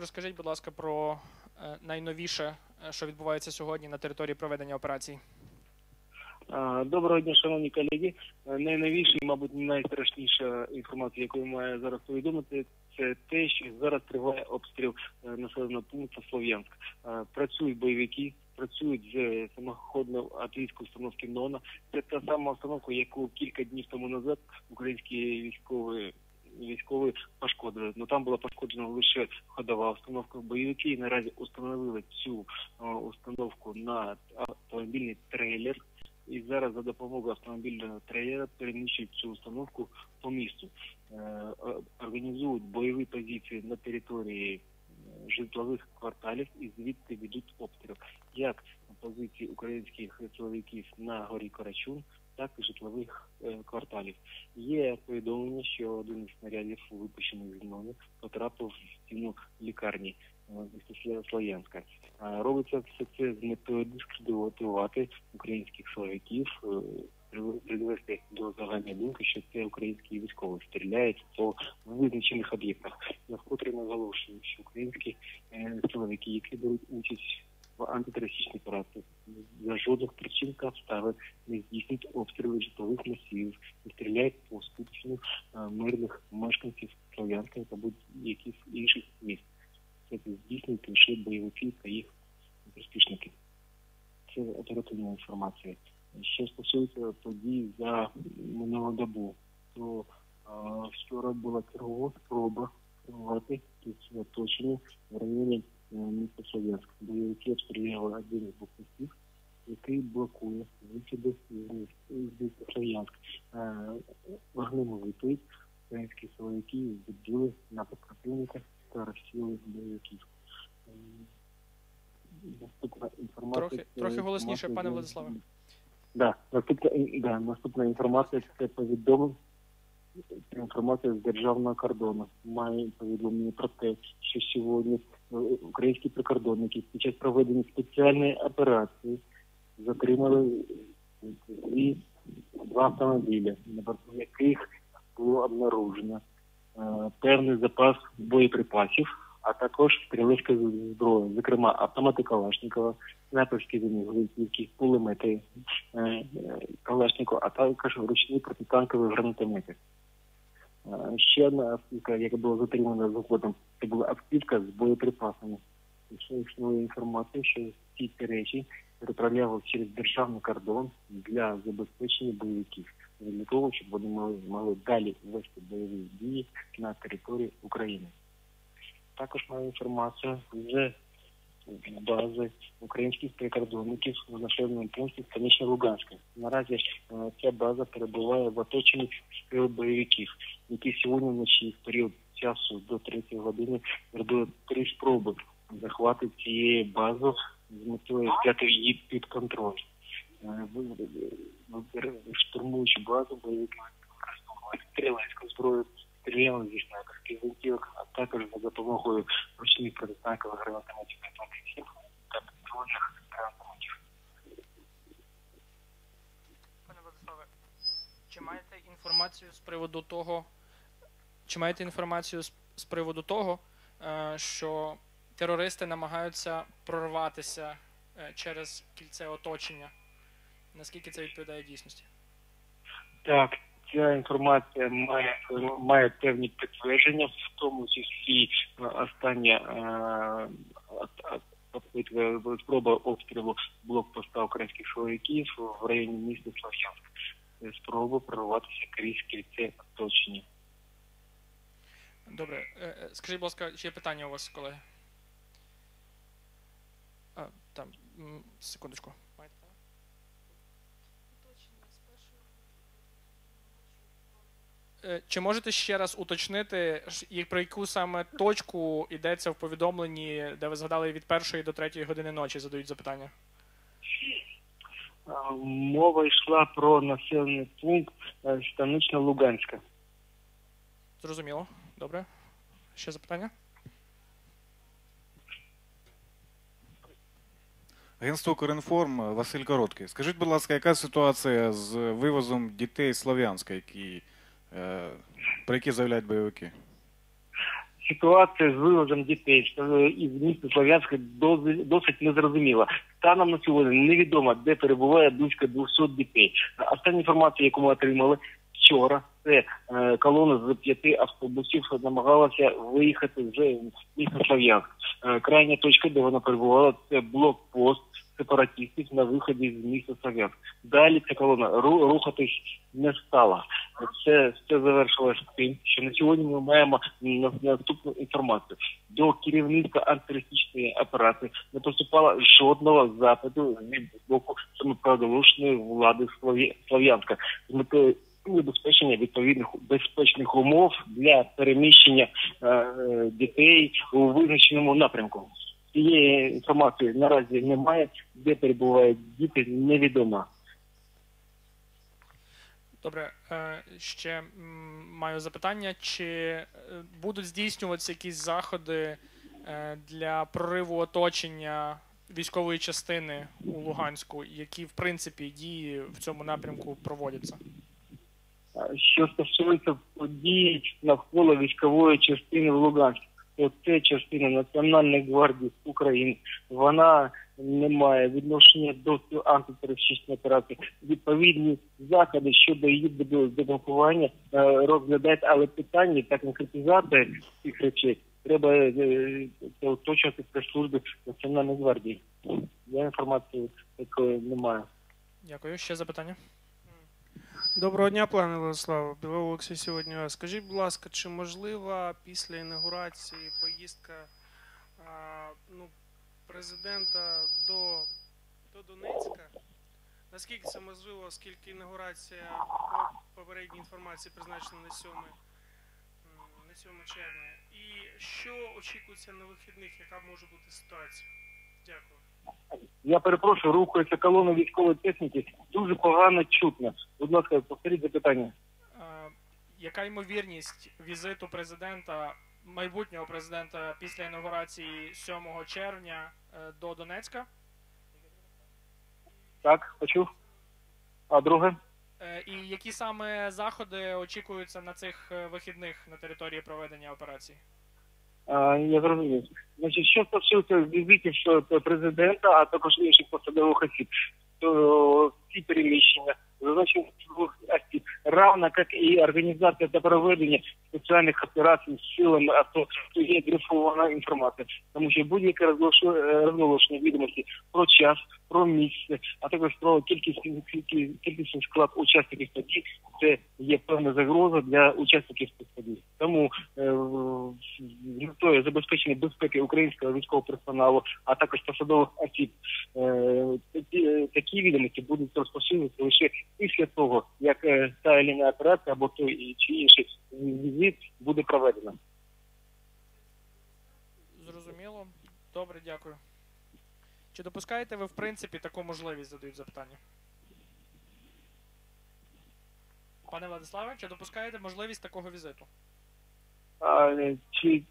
Розкажіть, будь ласка, про е, найновіше, е, що відбувається сьогодні на території проведення операцій. Доброго дня, шановні колеги. Е, Найновіша і, мабуть, найстрашніша інформація, яку я маю зараз повідомити, це те, що зараз триває обстріл населеного пункту Слов'янськ. Працюють бойовики, працюють з самоходної артилерійської установки НОНА. Це та сама установка, яку кілька днів тому назад українські військові військові пошкодили. Ну там була пошкоджена лише ходова установка. Бойовики наразі установили цю е, установку на автомобільний трейлер і зараз за допомогою автомобільного трейлера переміщують цю установку по місту. Е, Організують бойові позиції на території е, житлових кварталів і звідти ведуть обстріл. Як позиції українських силовиків на горі Карачун, так і житлових е, кварталів. Є повідомлення, що один із снарядів, випущений з ноги, потрапив в стіну лікарні е, Слов'янська. Робиться все це з метою дискредитувати українських силовиків, е, при- привести до загальної думки, що це українські військові стріляють по визначених об'єктах. Я вкотре наголошую, що українські е, силовики, які беруть участь в антитерористичній операції, за жодних причин та обставин не здійснюють обстріли житлових масивів, не стріляють по е, мирних мешканців Слов'янська та будь-яких інших міст. Це здійснюють лише бойовики та їх приспішники. Це оперативна інформація. Що стосується подій за минулу добу, то а, вчора була чергова спроба керувати ці оточення в районі е, міста Слов'янськ. Бойовики обстріляли один з блокпостів, який блокує вихіди з міс- з міста Слов'янськ. Е, Вогнем у відповідь українські силовики відбили напад противника та розсіли бойовиків. Е, Наступна інформація. Трохи- інформація пане Владиславе. Да, наступна, да, наступна інформація це повідомлення. Це інформація з державного кордону. Має повідомлення про те, що сьогодні е, українські прикордонники під час проведення спеціальної операції затримали дві, два автомобіля, на борту яких було обнаружено е, певний запас боєприпасів, а також стрілецька зброя, зокрема автомати Калашникова, снайперські гвинтівки, кулемети е, Калашникова, а також ручні протитанкові гранатомети. Е, Ще одна автівка, яка була затримана заходом, це була автівка з боєприпасами. Якщо існує інформація, що ці речі переправляли через державний кордон для забезпечення бойовиків, для того, щоб вони могли далі вести бойові дії на території України. Також маю інформацію з бази українських прикордонників в населеному пункті станично Луганська. Наразі е, ця база перебуває в оточенні сил бойовиків, які сьогодні вночі в період часу до 3 години зробили три спроби захвату цієї бази з метою взяти її під контроль. Е, Штурмуючи базу, бойовики використовували стрілецьку зброю, стріляли зі снайперських гвинтівок, а також за допомогою ручних протитанкових гранатометів Т-27 та патронних гранатометів. Пане Владиславе, чи маєте інформацію з приводу того, чи маєте інформацію з, з приводу того, е, що терористи намагаються прорватися е, через кільце оточення? Наскільки це відповідає дійсності? Так, ця інформація має, має певні підтвердження, в тому числі е, остання е, попитка, спроба обстрілу блокпоста українських чоловіків в районі міста Слов'янськ. Спроба прорватися крізь кільце оточення. Добре, е, е, скажіть, будь ласка, чи є питання у вас, колеги? А, там, секундочку. Маєте питання? Е, Чи можете ще раз уточнити, про яку саме точку йдеться в повідомленні, де ви згадали від першої до третьої години ночі задають запитання? Е, Мова йшла про населений пункт е, Станично-Луганська. Зрозуміло. Добре. Ще запитання? Агентство Укрінформ Василь Короткий. Скажіть, будь ласка, яка ситуація з вивозом дітей Слов'янська, які, е, про які заявляють бойовики? ситуація з вивозом дітей е, із міста Слов'янська досить незрозуміла. Станом на сьогодні невідомо, де перебуває близько 200 дітей. Остання інформація, яку ми отримали вчора, це е, колона з п'яти автобусів намагалася виїхати з міста Слов'янськ. Е, крайня точка, де вона перебувала, це блокпост сепаратистів на виході з міста Слов'янськ. Далі ця колона ру- рухатись не стала. Це все завершилось тим, що на сьогодні ми маємо наступну інформацію. До керівництва антитерористичної операції не поступало жодного запиту від боку самопроголошеної влади Слов'я- Слов'янська з метою забезпечення відповідних безпечних умов для переміщення е, дітей у визначеному напрямку. Цієї інформації наразі немає, де перебувають діти, невідомо. Добре, е, ще маю запитання, чи е, будуть здійснюватися якісь заходи е, для прориву оточення військової частини у Луганську, які в принципі дії в цьому напрямку проводяться? Що стосується подій навколо військової частини в Луганську, то це частина Національної гвардії України. Вона не має відношення до антитерористичної операції. Відповідні заходи щодо її деб- деблокування е, розглядають, але питання та конкретизація цих речей треба е, уточнити прес-служби Національної гвардії. Я інформації такої не маю. Дякую. Ще запитання? Доброго дня, пане Владиславе. Біло Олексій сьогодні. Скажіть, будь ласка, чи можлива після інаугурації поїздка а, ну, президента до, до Донецька? Наскільки це можливо, оскільки інаугурація по попередній інформації призначена на 7, на 7 червня? І що очікується на вихідних, яка може бути ситуація? Дякую. Я перепрошую, рухається колона військової техніки. Дуже погано чутно. Будь ласка, повторіть запитання. Е, Яка ймовірність візиту президента, майбутнього президента після інаугурації 7 червня е, до Донецька? Так, почув. А друге? Е, І які саме заходи очікуються на цих вихідних на території проведення операції? Я зрозумів. Значить, що стосується візитів що президента, а також інших посадових осіб, то ці переміщення зазначені посадових осіб, равно як і організація та проведення спеціальних операцій з силами АТО, то є грифована інформація, тому що будь-яке е, розголошення відомості про час, про місце, а також про кількість кількість- склад учасників подій, це є певна загроза для учасників цих подій. Тому е, метою забезпечення безпеки українського військового персоналу, а також посадових осіб, е, такі, такі відомості будуть розпосилюватися лише після того, як е, та лінія операція або той чи інший візит буде проведено. Зрозуміло. Добре, дякую. Чи допускаєте ви, в принципі, таку можливість задають запитання? Пане Владиславе, чи допускаєте можливість такого візиту? А, е, чи,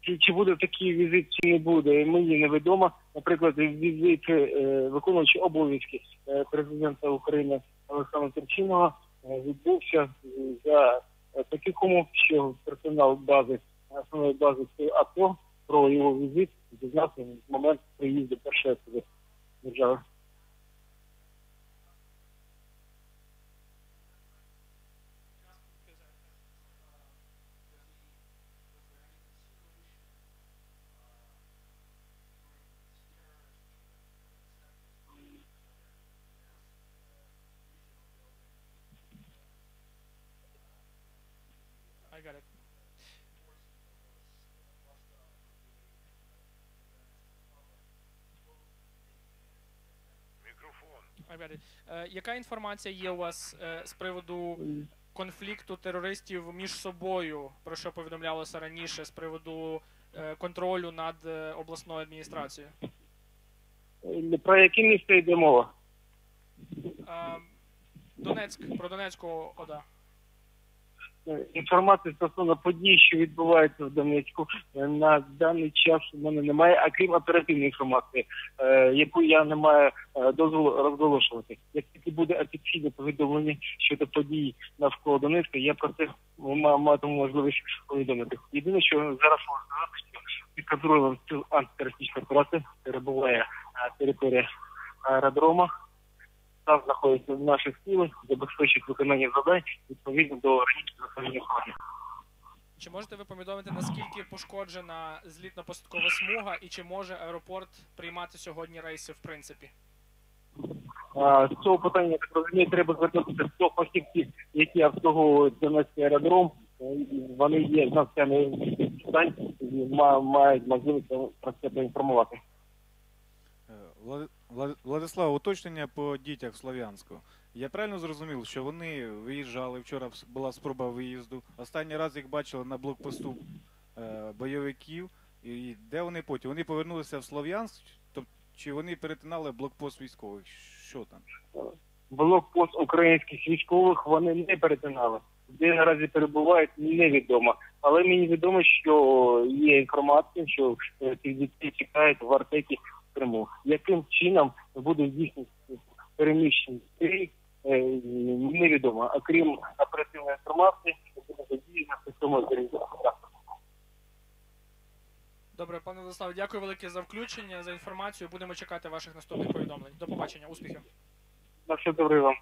чи, чи буде такий візит, чи не буде, мені невідомо. Наприклад, візит е, виконуючи обов'язки е, президента України Олександра Турчинова е, відбувся за таких умов, що персонал бази основної бази АТО про його візит дізнався в момент приїзду першої держави. Е, яка інформація є у вас е, з приводу конфлікту терористів між собою, про що повідомлялося раніше, з приводу е, контролю над е, обласною адміністрацією? Е, Про яке місто йде мова? Е, Донецьк, про Донецьку ОДА. Інформації стосовно подій, що відбуваються в Донецьку, е, на даний час у мене немає, а крім оперативної інформації, е, яку я не маю е, дозволу розголошувати. Як тільки буде офіційне повідомлення щодо подій навколо Донецька, я про це ма- матиму можливість повідомити. Єдине, що зараз можу сказати, що під контролем антитерористичної операції перебуває територія аеродрома. Там знаходяться наші сили, забезпечують виконання завдань відповідно до раніше заходних планів. Чи можете ви повідомити, наскільки пошкоджена злітно-посадкова смуга і чи може аеропорт приймати сьогодні рейси в принципі? А, з цього питання, я так розумію, треба звернутися до фахівців, які обслуговують Донецький аеродром. Е, Вони є знавцями питань і мають можливість про це поінформувати. Е, Влад- Влад- Владислав, уточнення по дітях в Слов'янську. Я правильно зрозумів, що вони виїжджали, вчора була спроба виїзду. Останній раз їх бачили на блокпосту е, бойовиків. І де вони потім? Вони повернулися в Слов'янськ, тобто чи вони перетинали блокпост військових? Що там? Блокпост українських військових вони не перетинали. Де наразі перебувають, невідомо. Але мені відомо, що є інформація, що е, цих дітей чекають в Артекі Криму. Яким чином буде здійснити переміщення е, невідомо. Окрім оперативної інформації, буде задіяна в цьому. Добре, пане Владиславе, дякую велике за включення, за інформацію. Будемо чекати ваших наступних повідомлень. До побачення, успіхів. На все добре вам.